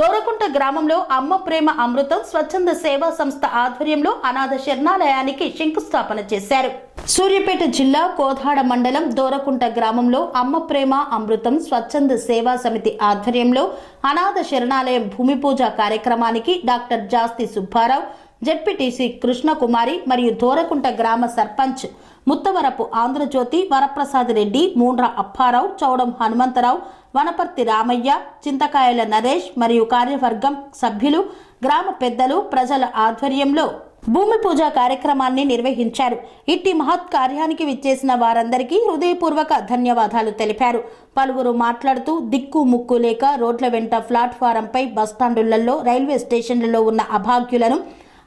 దోరకుంట గ్రామంలో అమ్మ ప్రేమ అమృతం స్వచ్ఛంద సేవా సంస్థ ఆధ్వర్యంలో అనాథ శరణాలయానికి శంకుస్థాపన చేశారు. సూర్యాపేట జిల్లా కోదాడ మండలం దోరకుంట గ్రామంలో అమ్మ ప్రేమ అమృతం స్వచ్ఛంద సేవా సమితి ఆధ్వర్యంలో అనాథ శరణాలయం భూమి పూజ కార్యక్రమానికి డాక్టర్ జాస్తి సుబ్బారావు జెడ్పీటీసీ కృష్ణకుమారి మరియు దోరకుంట గ్రామ సర్పంచ్ ముత్తవరపు ఆంధ్రజ్యోతి వరప్రసాద్ రెడ్డి మూండ్ర అప్పారావు చౌడం హనుమంతరావు వనపర్తి రామయ్య చింతకాయల నరేష్ మరియు కార్యవర్గం సభ్యులు గ్రామ పెద్దలు ప్రజల ఆధ్వర్యంలో భూమి పూజ కార్యక్రమాన్ని నిర్వహించారు. ఇట్టి మహత్ కార్యానికి విచ్చేసిన వారందరికీ హృదయపూర్వక ధన్యవాదాలు తెలిపారు. పలువురు మాట్లాడుతూ దిక్కు ముక్కు లేక రోడ్ల వెంట ప్లాట్ఫారంపై బస్టాండులలో రైల్వే స్టేషన్లలో ఉన్న అభాగ్యులను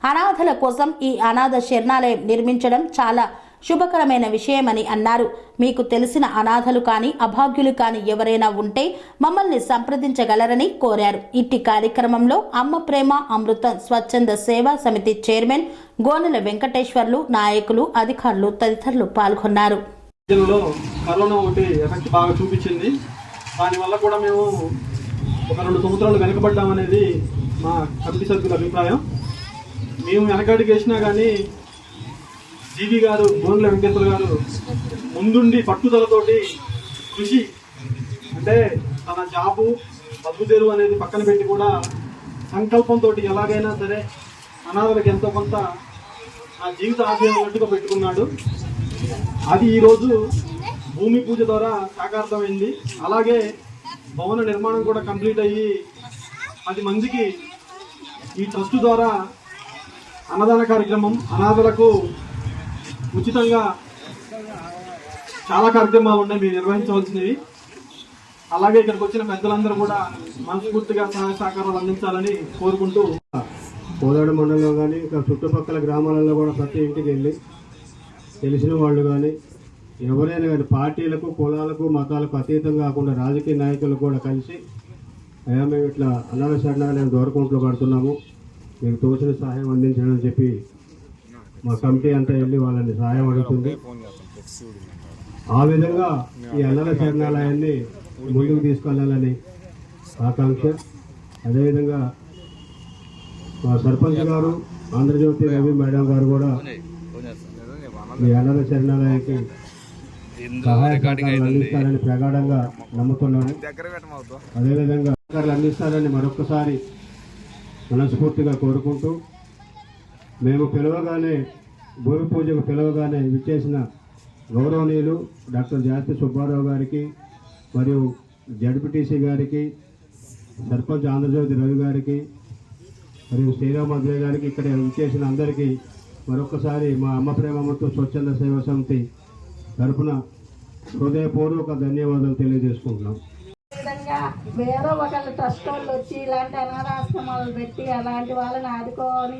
అనాథల కోసం ఈ అనాథ శరణాలయం నిర్మించడం చాలా శుభకరమైన విషయమని అన్నారు. మీకు తెలిసిన అనాథలు కానీ అభాగ్యులు కానీ ఎవరైనా ఉంటే మమ్మల్ని సంప్రదించగలరని కోరారు. ఇట్టి కార్యక్రమంలో అమ్మ ప్రేమ అమృతం స్వచ్ఛంద సేవా సమితి చైర్మన్ గోనెల వెంకటేశ్వర్లు నాయకులు అధికారులు తదితరులు పాల్గొన్నారు. కరోనా ఒకటి ఎఫెక్ట్ బాగా చూపించింది. దానివల్ల కూడా మేము ఒక రెండు సంవత్సరాలు వెనకబడ్డామనేది మా కమిటీ సభ్యుల అభిప్రాయం. మేము వెనకడికి వేసినా కానీ జీవి గారు బోన్ల వెంకటేశ్వర గారు ముందుండి పట్టుదలతోటి కృషి అంటే తన జాబు బతుకు అనేది పక్కన పెట్టి కూడా సంకల్పంతో ఎలాగైనా సరే అనాథలకు ఎంతో కొంత ఆ జీవిత ఆశయం ఉన్నట్టుగా పెట్టుకున్నాడు. అది ఈరోజు భూమి పూజ ద్వారా సాకార్థమైంది. అలాగే భవన నిర్మాణం కూడా కంప్లీట్ అయ్యి పది మందికి ఈ ట్రస్ట్ ద్వారా అన్నదాన కార్యక్రమం అనాథలకు ఉచితంగా చాలా కార్యక్రమాలు ఉన్నాయి మీరు నిర్వహించవలసినవి. అలాగే ఇక్కడికి వచ్చిన పెద్దలందరూ కూడా మనస్ఫూర్తిగా సహాయ సహకారాలు అందించాలని కోరుకుంటూ కోదాడు మండలంలో కానీ ఇంకా చుట్టుపక్కల గ్రామాలలో కూడా ప్రతి ఇంటికి వెళ్ళి తెలిసిన వాళ్ళు కానీ ఎవరైనా కానీ పార్టీలకు కులాలకు మతాలకు అతీతం కాకుండా రాజకీయ నాయకులు కూడా కలిసి అయ్యా మేము ఇట్లా అన్నాల శరణాలయం దూరకుంట్లో కడుతున్నాము మీకు తోచిన సహాయం అందించడం అని చెప్పి మా కమిటీ అంతా వెళ్ళి వాళ్ళని సహాయం అడుగుతుంది. ఆ విధంగా ఈ అన్నల శరణాలయాన్ని ముందుకు తీసుకెళ్ళాలని ఆకాంక్ష. అదేవిధంగా మా సర్పంచ్ గారు ఆంధ్రజ్యోతి రవి మేడం గారు కూడా ఈ అన్నల శరణాలయానికి అందిస్తారని ప్రగాఢంగా నమ్ముతున్నాను. అదేవిధంగా అందిస్తారని మరొకసారి మనస్ఫూర్తిగా కోరుకుంటూ మేము పిలవగానే భూమి పూజకు పిలవగానే విచ్చేసిన గౌరవనీయులు డాక్టర్ జాతి సుబ్బారావు గారికి మరియు జడ్పీటీసీ గారికి సర్పంచ్ ఆంధ్రజ్యోతి రవి గారికి మరియు శ్రీరామ్ గారికి ఇక్కడ విచ్చేసిన అందరికీ మరొకసారి మా అమ్మ ప్రేమతో స్వచ్ఛంద సేవా సమితి తరఫున హృదయపూర్వక ధన్యవాదాలు తెలియజేసుకుంటున్నాం. వేరే ఒకళ్ళు ట్రస్ట్ వాళ్ళు వచ్చి ఇలాంటి అనాథాశ్రమాలు పెట్టి అలాంటి వాళ్ళని ఆదుకోవాలి